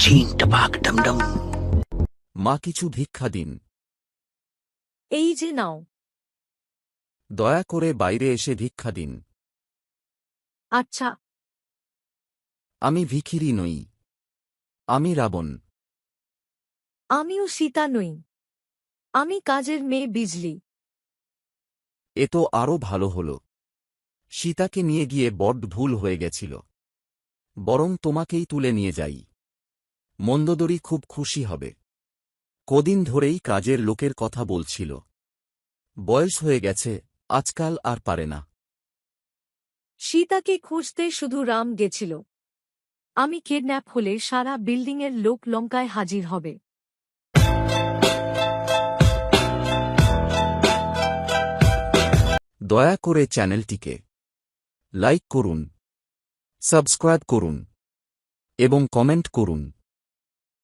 Shin টপাক Dom Dom মা কিছু ভিক্ষা দিন। এই যে নাও। দয়া করে বাইরে এসে ভিক্ষা দিন। আচ্ছা। আমি ভিখিরি নই। আমি রাবণ। আমিও সীতা নই। আমি কাজের মেয়ে বিজলি। এ তো আরও ভালো হল। সীতাকে নিয়ে গিয়ে বড্ড ভুল হয়ে গেছিল। বরং তোমাকেই তুলে নিয়ে যাই। মন্দদরি খুব খুশি হবে। কদিন ধরেই কাজের লোকের কথা বলছিল। বয়স হয়ে গেছে আজকাল আর পারে না। সীতাকে খুঁজতে শুধু রাম গেছিল। আমি কিডন্যাপ হলে সারা বিল্ডিংয়ের লোক লঙ্কায় হাজির হবে। দয়া করে চ্যানেলটিকে লাইক করুন সাবস্ক্রাইব করুন এবং কমেন্ট করুন।